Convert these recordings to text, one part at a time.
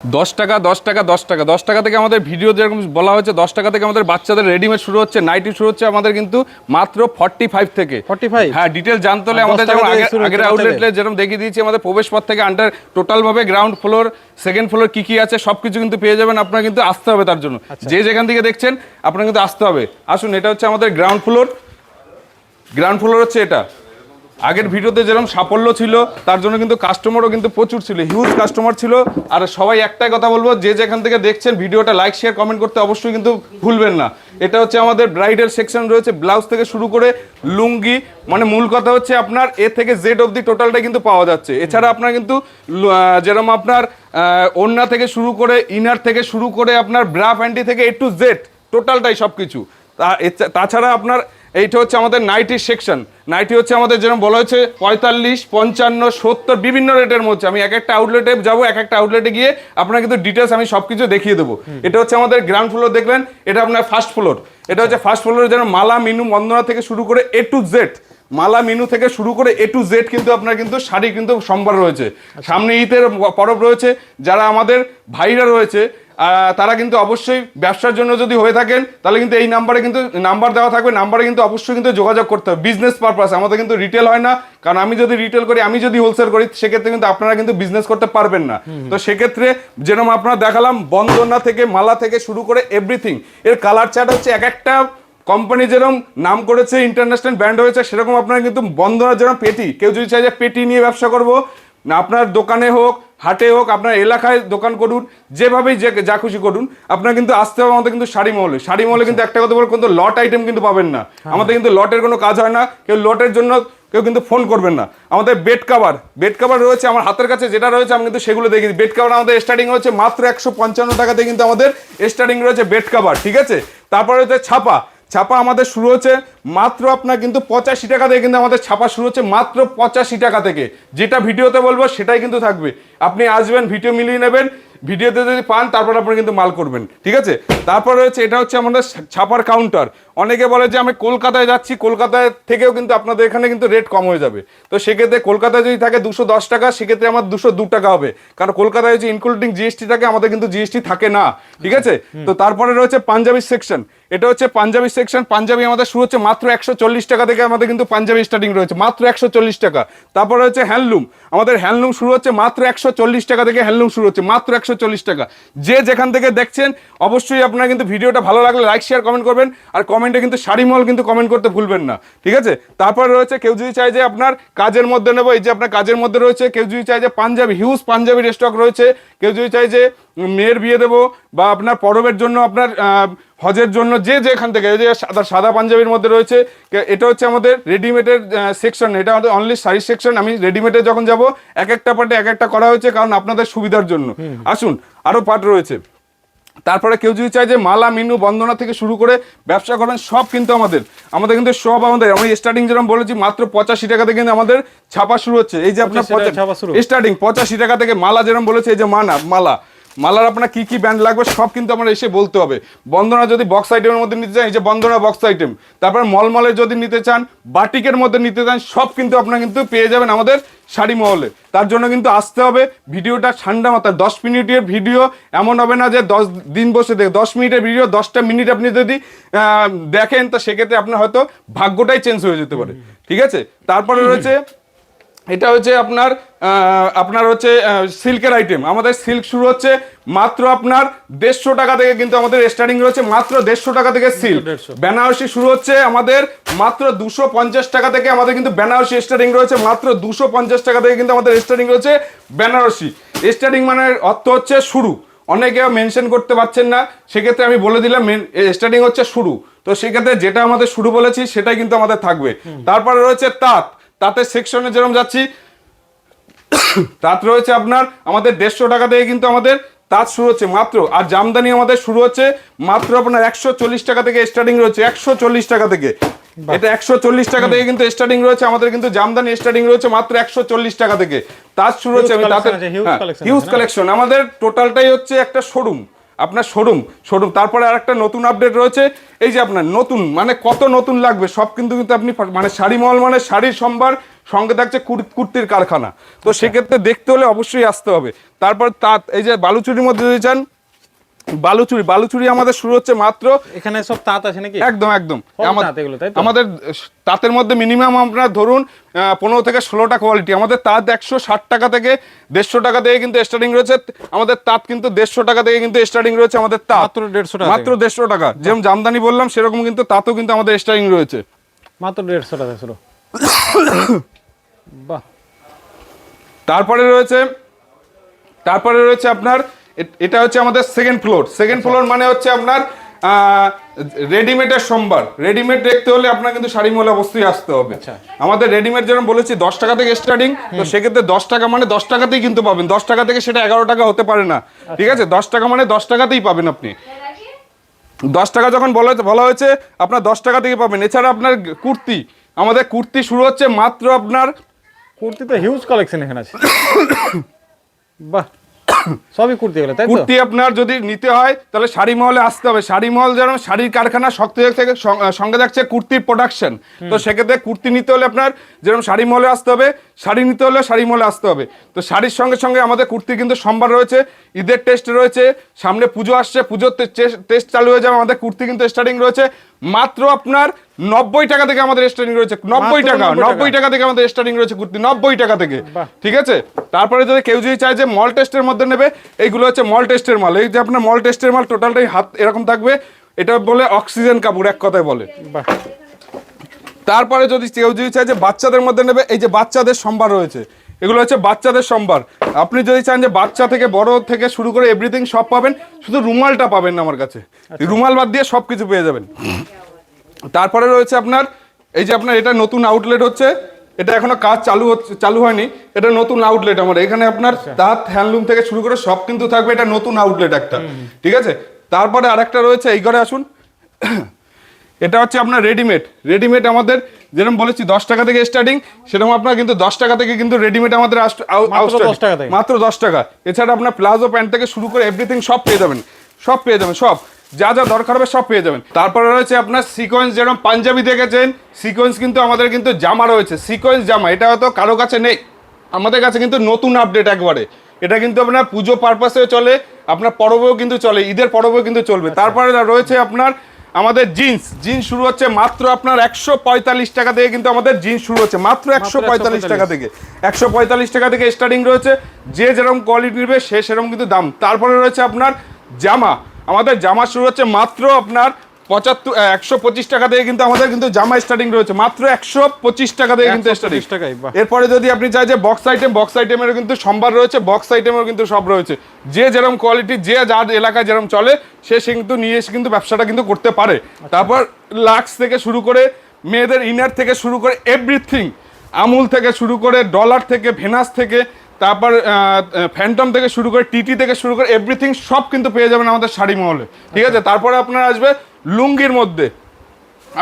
দশ টাকা দশ টাকা দশ টাকা দশ টাকা থেকে আমাদের ভিডিও যেরকম বলা হয়েছে দশ টাকা থেকে আমাদের বাচ্চাদের রেডিমেড শুরু হচ্ছে নাইটি শুরু হচ্ছে আমাদের কিন্তু মাত্র ফর্টি ফাইভ থেকে 45? হ্যাঁ ডিটেল জানতে হলে আমাদের যেমন আগের- শুরু হচ্ছে আগের বাচ্চাদের? আউটলেটে যেরকম দেখিয়ে দিয়েছি আমাদের প্রবেশ পথ থেকে আন্ডার টোটালভাবে গ্রাউন্ড ফ্লোর সেকেন্ড ফ্লোর কী কী আছে সব কিছু কিন্তু পেয়ে যাবেন আপনার কিন্তু আসতে হবে তার জন্য আচ্ছা। যে যেখান থেকে দেখছেন আপনার কিন্তু আসতে হবে আসুন এটা হচ্ছে আমাদের গ্রাউন্ড ফ্লোর গ্রাউন্ড ফ্লোর হচ্ছে এটা আগের ভিডিওতে যেরকম সাফল্য ছিল, তার জন্য কিন্তু কাস্টমারও কিন্তু প্রচুর ছিল হিউজ কাস্টমার ছিল। আর সবাই একটাই কথা বলব, যে যেখান থেকে দেখছেন ভিডিওটা লাইক শেয়ার কমেন্ট করতে অবশ্যই কিন্তু ভুলবেন না। এটা হচ্ছে আমাদের ব্রাইডাল সেকশন রয়েছে ব্লাউজ থেকে শুরু করে লুঙ্গি মানে মূল কথা হচ্ছে আপনার এ থেকে জেড অবধি টোটালটা কিন্তু পাওয়া যাচ্ছে। এছাড়া আপনার কিন্তু যেরকম আপনার ওড়না থেকে শুরু করে ইনার থেকে শুরু করে আপনার ব্রা প্যান্টি থেকে এ টু জেড টোটালটাই সব কিছু তাছাড়া আপনার এইটা হচ্ছে আমাদের নাইটি সেকশন। নাইটি হচ্ছে আমাদের যেরকম বলা হয়েছে পঁয়তাল্লিশ পঞ্চান্ন সত্তর বিভিন্ন রেটের মধ্যে। আমি এক একটা আউটলেটে যাব এক একটা আউটলেটে গিয়ে আপনার কিন্তু ডিটেলস আমি সব কিছু দেখিয়ে দেবো। এটা হচ্ছে আমাদের গ্রাউন্ড ফ্লোর দেখলেন? এটা আপনার ফার্স্ট ফ্লোর এটা হচ্ছে ফার্স্ট ফ্লোর যেন মালা মিনু বন্দনা থেকে শুরু করে এ টু জেড মালা মিনু থেকে শুরু করে এ টু জেড কিন্তু আপনার কিন্তু শাড়ি কিন্তু সম্ভার রয়েছে। সামনে ঈদের পরব রয়েছে। যারা আমাদের ভাইরা রয়েছে তারা কিন্তু অবশ্যই ব্যবসার জন্য যদি হয়ে থাকেন তাহলে কিন্তু এই নাম্বারে কিন্তু নাম্বার দেওয়া থাকবে। নাম্বারে কিন্তু অবশ্যই কিন্তু যোগাযোগ করতে হবে। বিজনেস পারপাস আমাদের কিন্তু রিটেল হয় না। কারণ আমি যদি রিটেল করি আমি যদি হোলসেল করি সেক্ষেত্রে কিন্তু আপনারা কিন্তু বিজনেস করতে পারবেন না। তো সেক্ষেত্রে যেরকম আপনারা দেখালাম বন্দনা থেকে মালা থেকে শুরু করে এভরিথিং এর কালার চার্ট হচ্ছে এক একটা কোম্পানি যেরকম নাম করেছে ইন্টারন্যাশনাল ব্র্যান্ড হয়েছে সেরকম আপনার কিন্তু বন্দনা যেরকম পেটি কেউ যদি চাই যে পেটি নিয়ে ব্যবসা করব না আপনার দোকানে হোক হাটে হোক আপনার এলাকায় দোকান করুন যেভাবেই যে যা খুশি করুন। আপনার কিন্তু আসতে হবে আমাদের কিন্তু শাড়ি মহলে। শাড়ি মহলে কিন্তু একটা কথা বলব কিন্তু লট আইটেম কিন্তু পাবেন না। আমাদের কিন্তু লটের কোনো কাজ হয় না কেউ লটের জন্য কেউ কিন্তু ফোন করবেন না। আমাদের বেড কাভার বেড কাভার রয়েছে আমার হাতের কাছে যেটা রয়েছে আমি কিন্তু সেগুলো দেখি বেড কাভার আমাদের স্টার্টিং হচ্ছে মাত্র একশো পঞ্চান্ন টাকাতে কিন্তু আমাদের স্টার্টিং রয়েছে বেড কাভার ঠিক আছে? তারপরে হচ্ছে ছাপা। ছাপা আমাদের শুরু হচ্ছে মাত্র আপনার কিন্তু পঁচাশি টাকা থেকে কিন্তু আমাদের ছাপা শুরু হচ্ছে মাত্র পঁচাশি টাকা থেকে। যেটা ভিডিওতে বলব সেটাই কিন্তু থাকবে। আপনি আসবেন ভিডিও মিলিয়ে নেবেন ভিডিওতে যদি পান তারপর আপনি কিন্তু মাল করবেন ঠিক আছে? তারপর রয়েছে এটা হচ্ছে আমাদের ছাপার কাউন্টার অনেকে বলে যে আমি কলকাতায় যাচ্ছি কলকাতায় থেকেও কিন্তু আপনাদের এখানে কিন্তু রেট কম হয়ে যাবে। তো সেক্ষেত্রে কলকাতায় যদি থাকে দুশো দশ টাকা সেক্ষেত্রে আমার দুশো দু টাকা হবে। কারণ কলকাতায় যে ইনক্লুডিং জিএসটি থাকে আমাদের কিন্তু জিএসটি থাকে না ঠিক আছে? তো তারপরে রয়েছে পাঞ্জাবি সেকশন এটা হচ্ছে পাঞ্জাবি সেকশন পাঞ্জাবি আমাদের শুরু হচ্ছে মাত্র একশো চল্লিশ টাকা থেকে আমাদের কিন্তু পাঞ্জাবি স্টার্টিং রয়েছে। মাত্র একশো চল্লিশ টাকা। তারপরে হচ্ছে হ্যান্ডলুম আমাদের হ্যান্ডলুম শুরু হচ্ছে মাত্র একশো চল্লিশ টাকা থেকে হ্যান্ডলুম শুরু হচ্ছে। মাত্র একশো চল্লিশ টাকা। যে যেখান থেকে দেখছেন, অবশ্যই আপনারা কিন্তু ভিডিওটা ভালো লাগলে লাইক শেয়ার কমেন্ট করবেন। আর কমেন্টে কিন্তু শাড়ি মল কিন্তু কমেন্ট করতে ভুলবেন না। ঠিক আছে? তারপর রয়েছে, কেউ যদি চায় যে আপনার কাজের মধ্যে নেব, এই যে আপনার কাজের মধ্যে রয়েছে, কেউ যদি চায় যে পাঞ্জাবি হিউজ পাঞ্জাবির স্টক রয়েছে, কেউ যদি চায় যে মেয়ের বিয়ে দেবো বা আপনার পরবের জন্য আপনার হজের জন্য যে যেখান থেকে এই যে সাদা সাদা পাঞ্জাবির মধ্যে রয়েছে এটা হচ্ছে আমাদের রেডিমেডের সেকশন এটা আমাদের অনলি শাড়ি সেকশন আমি রেডিমেডে যখন যাব এক একটা পার্টে এক একটা করা হয়েছে কারণ আপনাদের সুবিধার জন্য। আসুন আরও পার্ট রয়েছে। তারপরে কেউ যদি চায় যে মালা মিনু বন্দনা থেকে শুরু করে ব্যবসা করবেন সব কিন্তু আমাদের। আমাদের কিন্তু সব আমাদের। আমি স্টার্টিং যেরকম বলেছি মাত্র পঁচাশি টাকা থেকে কিন্তু আমাদের ছাপা শুরু হচ্ছে। এই যে আপনার। স্টার্টিং পঁচাশি টাকা থেকে মালা যেরকম বলেছে এই যে মানা মালা। মালার আপনার কি কি ব্যান্ড লাগবে সব কিন্তু আমরা এসে বলতে হবে। বন্দনা যদি বক্স আইটেমের মধ্যে নিতে চান, এই যে বন্দনা বক্স আইটেম তারপর মলমলের যদি নিতে চান, বাটিকের মধ্যে নিতে চান, সব কিন্তু আপনারা কিন্তু পেয়ে যাবেন আমাদের শাড়ি মহলে। তার জন্য কিন্তু আসতে হবে, ভিডিওটা ঠান্ডা মাথায়, দশ মিনিটের ভিডিও, এমন হবে না যে দশ দিন বসে দেখ, দশ মিনিটের ভিডিও, দশটা মিনিট আপনি যদি দেখেন, তো সেক্ষেত্রে আপনার হয়তো ভাগ্যটাই চেঞ্জ হয়ে যেতে পারে। ঠিক আছে? তারপরে রয়েছে এটা হচ্ছে আপনার আপনার হচ্ছে সিল্কের আইটেম আমাদের সিল্ক শুরু হচ্ছে মাত্র আপনার দেড়শো টাকা থেকে কিন্তু আমাদের স্টার্টিং রয়েছে মাত্র দেড়শো টাকা থেকে সিল্ক বেনারসি শুরু হচ্ছে আমাদের মাত্র দুশো পঞ্চাশ টাকা থেকে আমাদের কিন্তু বেনারসি স্টার্টিং রয়েছে মাত্র দুশো পঞ্চাশ টাকা থেকে কিন্তু আমাদের স্টার্টিং রয়েছে বেনারসি। স্টার্টিং মানে অর্থ হচ্ছে শুরু। অনেকে মেনশন করতে পারছেন না সেক্ষেত্রে আমি বলে দিলাম স্টার্টিং হচ্ছে শুরু। তো সেক্ষেত্রে যেটা আমাদের শুরু বলেছি সেটাই কিন্তু আমাদের থাকবে। তারপরে রয়েছে তাঁত। তাঁতের সেকশনে যেরকম যাচ্ছি তাঁত রয়েছে আপনার আমাদের দেড়শো টাকা থেকে কিন্তু আমাদের তাঁত শুরু হচ্ছে মাত্র। আর জামদানি আমাদের শুরু হচ্ছে মাত্র আপনার একশো চল্লিশ টাকা থেকে স্টার্টিং রয়েছে একশো চল্লিশ টাকা থেকে। এটা একশো চল্লিশ টাকা থেকে কিন্তু স্টার্টিং রয়েছে আমাদের কিন্তু জামদানি স্টার্টিং রয়েছে মাত্র একশো চল্লিশ টাকা থেকে। তাঁত শুরু হচ্ছে হিউজ কালেকশন আমাদের টোটালটাই হচ্ছে একটা শোরুম আপনার শোরুম শোরুম তারপরে আর একটা নতুন আপডেট রয়েছে। এই যে আপনার নতুন মানে কত নতুন লাগবে সব কিন্তু কিন্তু আপনি মানে শাড়ি মহল মানে শাড়ির সম্ভার সঙ্গে থাকছে কুর- কুর্তির কারখানা। তো সেক্ষেত্রে দেখতে হলে অবশ্যই আসতে হবে। তারপর তা এই যে বালুচুরির মধ্যে যদি চান বালুচুরি বালুচুরি আমাদের শুরু হচ্ছে মাত্র এখানে সব তাঁত আছে নাকি? একদম একদম? আমাদের তাঁতের মধ্যে মিনিমাম আপনার ধরুন পনেরো থেকে ষোলোটা কোয়ালিটি আমাদের তাঁত একশো ষাট টাকা থেকে দেড়শো টাকা থেকে কিন্তু স্টার্টিং রয়েছে। আমাদের তাঁত কিন্তু দেড়শো টাকা থেকে কিন্তু স্টার্টিং রয়েছে আমাদের তাঁত। মাত্র 150 টাকা মাত্র দেড়শো টাকা। যেমন জামদানি বললাম সেরকম কিন্তু তাঁতও কিন্তু আমাদের স্টার্টিং রয়েছে। মাত্র দেড়শো টাকা শুরু বাহ। তারপরে রয়েছে তারপরে রয়েছে আপনার এটা হচ্ছে আমাদের সেকেন্ড ফ্লোর সেকেন্ড ফ্লোর মানে হচ্ছে আপনার রেডিমেডের সোমবার রেডিমেড দেখতে হলে আপনার কিন্তু শাড়ি মহলে অবশ্যই আসতে হবে। আচ্ছা। আমাদের রেডিমেড যেরকম বলেছি দশ টাকা থেকে স্টার্টিং তো সেক্ষেত্রে দশ টাকা মানে দশ টাকাতেই কিন্তু পাবেন। দশ টাকা থেকে সেটা এগারো টাকা হতে পারে না। ঠিক আছে? দশ টাকা মানে দশ টাকাতেই পাবেন আপনি। দশ টাকা যখন বলা হয়েছে বলা হয়েছে আপনার দশ টাকা থেকে পাবেন। এছাড়া আপনার কুর্তি আমাদের কুর্তি শুরু হচ্ছে মাত্র আপনার কুর্তি তো হিউজ কালেকশন এখানে আছে। বাহ। সবই কুর্তি গেলে তাই তো? কুর্তি আপনার যদি নিতে হয় তাহলে শাড়ি মহলে আসতে হবে। শাড়ি মহল যেন শাড়ির কারখানা শক্ত থেকে সঙ্গে থাকছে কুর্তির প্রোডাকশন তো সেক্ষেত্রে কুর্তি নিতে হলে আপনার যেরকম শাড়ি মহলে আসতে হবে শাড়ি নিতে হলে শাড়ি মহলে আসতে হবে। তো শাড়ির সঙ্গে সঙ্গে আমাদের কুর্তি কিন্তু সম্ভার রয়েছে ঈদের টেস্ট রয়েছে সামনে পুজো আসছে পুজোর টেস্ট চালু হয়ে যাবে আমাদের কুর্তি কিন্তু স্টার্টিং রয়েছে। মাত্র আপনার নব্বই টাকা থেকে আমাদের স্টার্টিং রয়েছে নব্বই টাকা নব্বই টাকা। থেকে আমাদের স্টার্টিং রয়েছে কুর্তি নব্বই টাকা থেকে। ঠিক আছে? তারপরে যদি কেউ যদি চায় যে মল টেস্টের মধ্যে নেবে এইগুলো হচ্ছে মল টেস্টের মাল। এই যে আপনার মল টেস্টের মাল টোটালটাই হাত এরকম থাকবে এটা বলে অক্সিজেন কাপড় এক কথায় বলে। তারপরে যদি কেউ যদি চায় যে বাচ্চাদের মধ্যে নেবে এই যে বাচ্চাদের সম্ভার রয়েছে এগুলো হচ্ছে বাচ্চাদের সম্ভার। আপনি যদি চান যে বাচ্চা থেকে বড় থেকে শুরু করে এভরিথিং সব পাবেন শুধু রুমালটা পাবেন না আমার কাছে। রুমাল বাদ দিয়ে সব কিছু পেয়ে যাবেন। তারপরে রয়েছে আপনার এই যে আপনার এটা নতুন আউটলেট হচ্ছে এটা এখনও কাজ চালু হচ্ছে চালু হয়নি। এটা নতুন আউটলেট আমার। এখানে আপনার তাঁত হ্যান্ডলুম থেকে শুরু করে সব কিন্তু থাকবে। এটা নতুন আউটলেট একটা। ঠিক আছে? তারপরে আরেকটা রয়েছে এই ঘরে আসুন। এটা হচ্ছে আপনার রেডিমেড রেডিমেড আমাদের যেরকম বলেছি দশ টাকা থেকে স্টার্টিং সেরকম আপনার কিন্তু দশ টাকা থেকে কিন্তু রেডিমেড আমাদের আস- আউ- মাত্র outstarting। 10 টাকা মাত্র দশ টাকা। এছাড়া আপনার প্লাজো প্যান্ট থেকে শুরু করে এভরিথিং সব পেয়ে যাবেন। সব পেয়ে যাবেন সব। যা যা দরকার হবে সব পেয়ে যাবেন। তারপরে রয়েছে আপনার সিকোয়েন্স যেরকম পাঞ্জাবি দেখেছেন সিকোয়েন্স কিন্তু আমাদের কিন্তু জামা রয়েছে সিকোয়েন্স জামা। এটা হয়তো কারও কাছে নেই আমাদের কাছে কিন্তু নতুন আপডেট একবারে। এটা কিন্তু আপনার পুজো পারপাসেও চলে আপনার পরবেও কিন্তু চলে ঈদের পরবেও কিন্তু চলবে। তারপরে রয়েছে আপনার আমাদের জিন্স জিন্স শুরু হচ্ছে মাত্র আপনার একশো পঁয়তাল্লিশ টাকা থেকে কিন্তু আমাদের জিন্স শুরু হচ্ছে মাত্র একশো পঁয়তাল্লিশ টাকা থেকে। একশো পঁয়তাল্লিশ টাকা থেকে স্টার্টিং রয়েছে যে যেরকম কোয়ালিটি নেবে সে সেরকম কিন্তু দাম। তারপরে রয়েছে আপনার জামা। আমাদের জামা শুরু হচ্ছে মাত্র আপনার পঁচাত্তর একশো পঁচিশ টাকা থেকে কিন্তু আমাদের কিন্তু জামা স্টার্টিং রয়েছে। মাত্র একশো পঁচিশ টাকা থেকে কিন্তু স্টার্টিং। এরপরে যদি আপনি চাই যে বক্স আইটেম বক্স আইটেমেরও কিন্তু সম্ভার রয়েছে বক্স আইটেমেরও কিন্তু সব রয়েছে। যে যেরকম কোয়ালিটি যে যার এলাকায় যেরকম চলে সে সে কিন্তু নিয়ে এসে কিন্তু ব্যবসাটা কিন্তু করতে পারে। তারপর লাক্স থেকে শুরু করে মেয়েদের ইনার থেকে শুরু করে এভরিথিং আমুল থেকে শুরু করে ডলার থেকে ভেনাস থেকে তারপর ফ্যান্টম থেকে শুরু করে টিটি থেকে শুরু করে এভরিথিং সব কিন্তু পেয়ে যাবেন আমাদের শাড়ি মহলে। ঠিক আছে? তারপরে আপনার আসবে লুঙ্গির মধ্যে।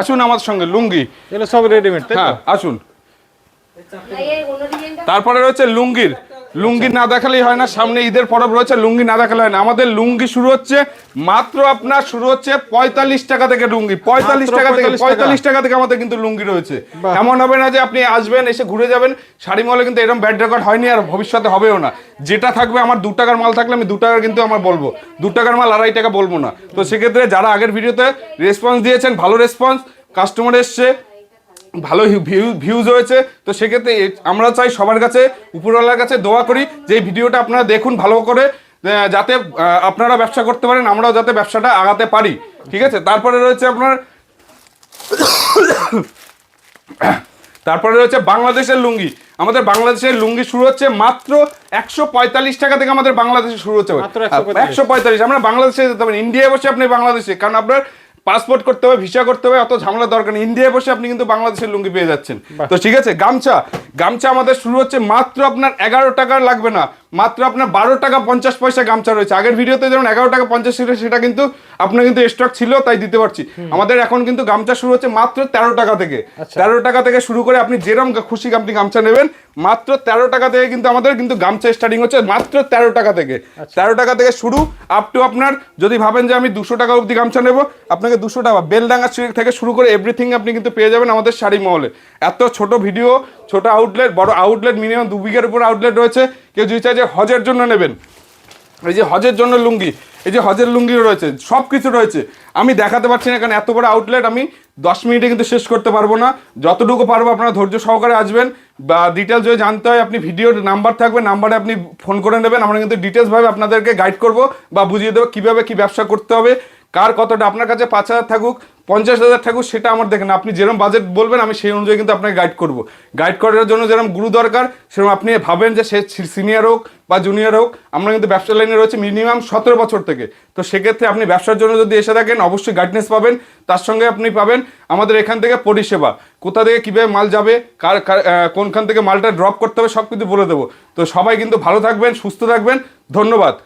আসুন আমাদের সঙ্গে লুঙ্গি। এগুলো সব রেডিমেড হ্যাঁ আসুন। তারপরে রয়েছে লুঙ্গির। লুঙ্গি না দেখালেই হয় না সামনে ঈদের পরব রয়েছে লুঙ্গি না দেখালে হয় না। আমাদের লুঙ্গি শুরু হচ্ছে মাত্র আপনার শুরু হচ্ছে পঁয়তাল্লিশ টাকা থেকে লুঙ্গি। পঁয়তাল্লিশ টাকা থেকে পঁয়তাল্লিশ টাকা। থেকে আমাদের কিন্তু লুঙ্গি রয়েছে। এমন হবে না যে আপনি আসবেন এসে ঘুরে যাবেন শাড়ি মহলে কিন্তু এরকম ব্যাড রেকর্ড হয়নি আর ভবিষ্যতে হবেও না। যেটা থাকবে আমার দু টাকার মাল থাকলে আমি দু টাকার কিন্তু আমার বলব। দু টাকার মাল আড়াই টাকা বলব না। তো সেক্ষেত্রে যারা আগের ভিডিওতে রেসপন্স দিয়েছেন ভালো রেসপন্স কাস্টমার এসছে ভালো ভিউজ হয়েছে তো সেক্ষেত্রে আমরা চাই সবার কাছে উপরওয়ালার কাছে দোয়া করি যে ভিডিওটা আপনারা দেখুন ভালো করে যাতে আপনারা ব্যবসা করতে পারেন আমরাও যাতে ব্যবসাটা আগাতে পারি ঠিক আছে? তারপরে রয়েছে আপনার তারপরে রয়েছে বাংলাদেশের লুঙ্গি। আমাদের বাংলাদেশের লুঙ্গি শুরু হচ্ছে মাত্র একশো পঁয়তাল্লিশ টাকা থেকে আমাদের বাংলাদেশে শুরু হচ্ছে। মাত্র একশো পঁয়তাল্লিশ। আমরা বাংলাদেশে যেতে পারেন ইন্ডিয়ায় বসে আপনি বাংলাদেশে কারণ আপনার পাসপোর্ট করতে হবে ভিসা করতে হবে অত ঝামেলা দরকার নেই। ইন্ডিয়ায় বসে আপনি কিন্তু বাংলাদেশের লুঙ্গি পেয়ে যাচ্ছেন। তো ঠিক আছে গামছা গামছা আমাদের শুরু হচ্ছে মাত্র আপনার এগারো টাকার লাগবে না। মাত্র আপনার বারো টাকা পঞ্চাশ পয়সা গামছা রয়েছে। আগের ভিডিওতে যেমন এগারো টাকা পঞ্চাশ ছিল সেটা কিন্তু আপনার কিন্তু স্টক ছিল তাই দিতে পারছি। আমাদের এখন কিন্তু গামছা শুরু হচ্ছে মাত্র তেরো টাকা থেকে। আচ্ছা। তেরো টাকা থেকে শুরু করে আপনি যেরকম খুশি আপনি গামছা নেবেন মাত্র তেরো টাকা থেকে কিন্তু আমাদের কিন্তু গামছা স্টার্টিং হচ্ছে মাত্র তেরো টাকা থেকে। তেরো টাকা থেকে শুরু আপ টু আপনার যদি ভাবেন যে আমি দুশো টাকা অবধি গামছা নেব আপনাকে দুশো টাকা বেলডাঙ্গা থেকে শুরু করে এভরিথিং আপনি কিন্তু পেয়ে যাবেন আমাদের শাড়ি মহলে। এত ছোট ভিডিও ছোট আউটলেট বড় আউটলেট মিনিমাম দু বিঘের উপর আউটলেট রয়েছে। কেউ যদি চায় যে হজের জন্য নেবেন। এই যে হজের জন্য লুঙ্গি, এই যে হজের লুঙ্গিও রয়েছে সব কিছু রয়েছে। আমি দেখাতে পারছি না, কারণ এত বড় আউটলেট আমি দশ মিনিটে কিন্তু শেষ করতে পারব না। যতটুকু পারব আপনারা ধৈর্য সহকারে আসবেন। বা ডিটেলস যদি জানতে হয়, আপনি ভিডিওর নাম্বার থাকবে নাম্বারে আপনি ফোন করে নেবেন। আমরা কিন্তু ডিটেলসভাবে আপনাদেরকে গাইড করব বা বুঝিয়ে দেবো কীভাবে কী ব্যবসা করতে হবে। কার কতটা আপনার কাছে পাঁচ হাজার থাকুক, পঞ্চাশ হাজার থাকুক, সেটা আমার দেখেন। আপনি যেরকম বাজেট বলবেন, আমি সেই অনুযায়ী কিন্তু আপনাকে গাইড করব। গাইড করার জন্য যেরকম গুরু দরকার সেরকম আপনি ভাবেন যে সে সিনিয়র হোক বা জুনিয়র হোক, আমরা কিন্তু ব্যবসা লাইনে রয়েছে মিনিমাম সতেরো বছর থেকে। তো সেক্ষেত্রে আপনি ব্যবসার জন্য যদি এসে থাকেন, অবশ্যই গাইডনেস পাবেন। তার সঙ্গে আপনি পাবেন আমাদের এখান থেকে পরিষেবা। কোথা থেকে কীভাবে মাল যাবে, কার কোনখান থেকে মালটা ড্রপ করতে হবে সব কিছু বলে দেবো। তো সবাই কিন্তু ভালো থাকবেন, সুস্থ থাকবেন। ধন্যবাদ।